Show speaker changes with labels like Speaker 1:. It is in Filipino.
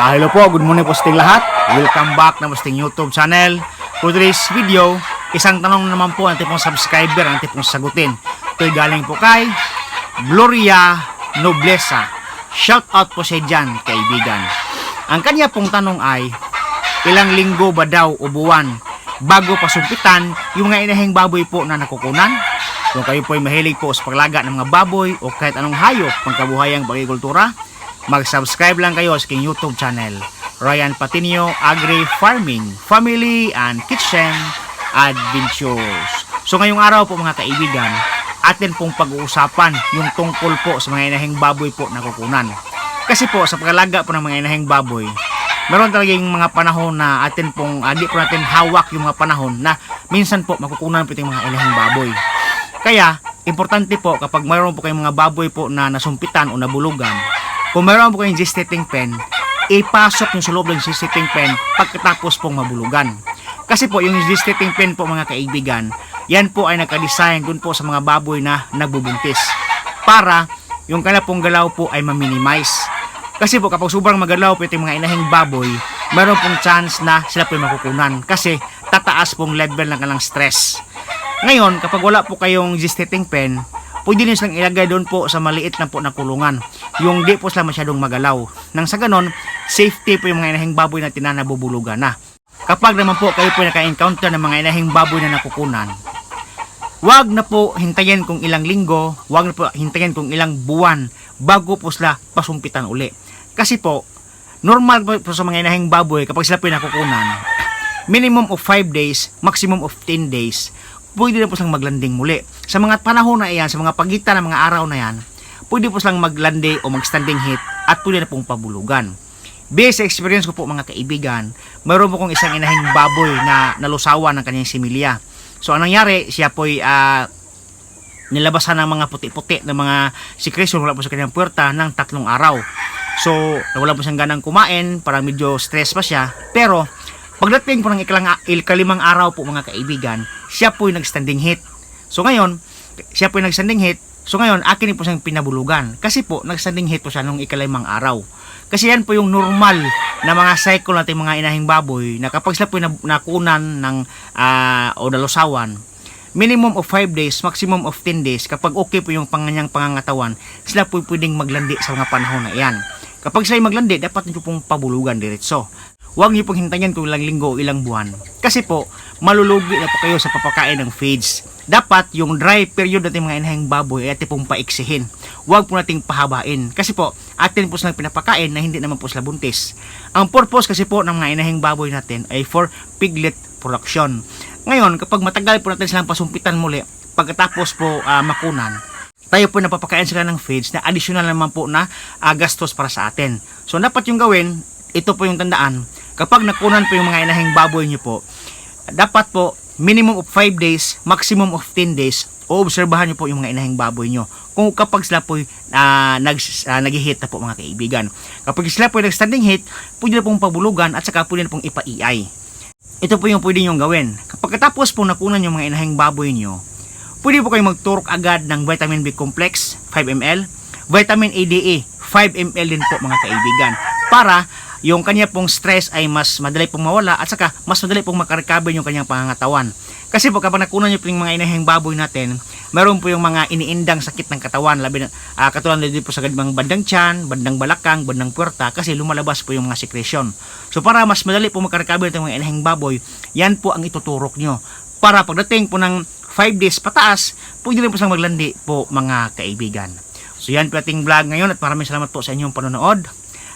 Speaker 1: Ah, hello po, good morning po sa lahat. Welcome back na sa ating YouTube channel. For today's video, isang tanong naman po ang pong subscriber ang pong sagutin. Ito'y galing po kay Gloria Noblesa. Shout out po siya dyan, kaibigan. Ang kanya pong tanong ay, ilang linggo ba daw o buwan bago pasumpitan yung mga inahing baboy po na nakukunan? Kung kayo po ay mahilig po sa paglaga ng mga baboy o kahit anong hayop pangkabuhayang pagkikultura, mag-subscribe lang kayo sa aking YouTube channel, Ryan Patinio Agri Farming, Family and Kitchen Adventures. So ngayong araw po mga kaibigan, atin pong pag-uusapan yung tungkol po sa mga inahing baboy po na kukunan. Kasi po sa paglaga po ng mga inahing baboy, meron talagang mga panahon na atin pong, uh, po natin hawak yung mga panahon na minsan po makukunan po yung mga inahing baboy. Kaya, importante po kapag mayroon po kayong mga baboy po na nasumpitan o nabulugan, kung mayroon po kayong gestating pen, ipasok nyo sa loob ng gestating pen pagkatapos pong mabulugan. Kasi po, yung gestating pen po mga kaibigan, yan po ay nakadesign dun po sa mga baboy na nagbubuntis. Para yung kanya pong galaw po ay ma-minimize. Kasi po kapag sobrang magalaw po itong mga inahing baboy, mayroon pong chance na sila po makukunan. Kasi tataas pong level ng kanilang stress. Ngayon, kapag wala po kayong gestating pen, pwede nyo silang ilagay doon po sa maliit na po na kulungan. Yung di po sila masyadong magalaw. Nang sa ganon, safety po yung mga inahing baboy na nabubulugan na. Kapag naman po kayo po naka-encounter ng mga inahing baboy na nakukunan, wag na po hintayin kung ilang linggo, wag na po hintayin kung ilang buwan bago po sila pasumpitan uli. Kasi po, normal po, sa mga inahing baboy kapag sila po nakukunan, minimum of 5 days, maximum of 10 days, pwede na po silang maglanding muli. Sa mga panahon na iyan, sa mga pagitan ng mga araw na yan, pwede po silang maglandi o magstanding hit at pwede na pong pabulugan. Based sa experience ko po mga kaibigan, mayroon po kong isang inahing baboy na nalusawan ng kanyang similya. So anong nangyari, siya po'y ah, nilabasan ng mga puti-puti ng mga secretion wala po sa kanyang puwerta ng tatlong araw. So, wala po siyang ganang kumain, parang medyo stress pa siya. Pero, pagdating po ng ikalang, ikalimang araw po mga kaibigan, siya po'y nag-standing hit. So ngayon, siya po'y nag-standing hit. So ngayon, akin po siyang pinabulugan. Kasi po, nag-standing hit po siya nung ikalimang araw. Kasi yan po yung normal na mga cycle natin mga inahing baboy na kapag sila po na- nakunan ng ah, o nalusawan, minimum of 5 days, maximum of 10 days, kapag okay po yung panganyang pangangatawan, sila po pwedeng maglandi sa mga panahon na iyan. Kapag sila maglandi, dapat nyo pong pabulugan diretso. Huwag niyo pong hintayin kung ilang linggo o ilang buwan. Kasi po, malulugi na po kayo sa papakain ng feeds. Dapat yung dry period natin mga inahing baboy ay atin pong paiksihin. Huwag po nating pahabain. Kasi po, atin po silang pinapakain na hindi naman po sila buntis. Ang purpose kasi po ng mga inahing baboy natin ay for piglet production. Ngayon, kapag matagal po natin silang pasumpitan muli, pagkatapos po ah, makunan, tayo po napapakain sila ng feeds na additional naman po na ah, gastos para sa atin. So, dapat yung gawin, ito po yung tandaan, kapag nakunan po yung mga inahing baboy nyo po, dapat po, minimum of 5 days, maximum of 10 days, oobserbahan nyo po yung mga inahing baboy nyo. Kung kapag sila po uh, nag, uh, nag-hit na po mga kaibigan. Kapag sila po nag-standing hit, pwede na pong pabulugan at saka pwede na pong ipa-EI. Ito po yung pwede nyong gawin. Kapag katapos po nakunan yung mga inahing baboy nyo, pwede po kayong magturok agad ng vitamin B complex 5 ml, vitamin ADA 5 ml din po mga kaibigan para yung kanya pong stress ay mas madali pong mawala at saka mas madali pong makarecover yung kanyang pangangatawan. Kasi po kapag nakunan nyo po yung mga inahing baboy natin, meron po yung mga iniindang sakit ng katawan, labi na, uh, katulad din po sa mga bandang tiyan, bandang balakang, bandang puwerta, kasi lumalabas po yung mga secretion. So para mas madali po makarecover itong mga inahing baboy, yan po ang ituturok nyo. Para pagdating po ng 5 days pataas, pwede rin po silang maglandi po mga kaibigan. So yan po ating vlog ngayon at maraming salamat po sa inyong panonood.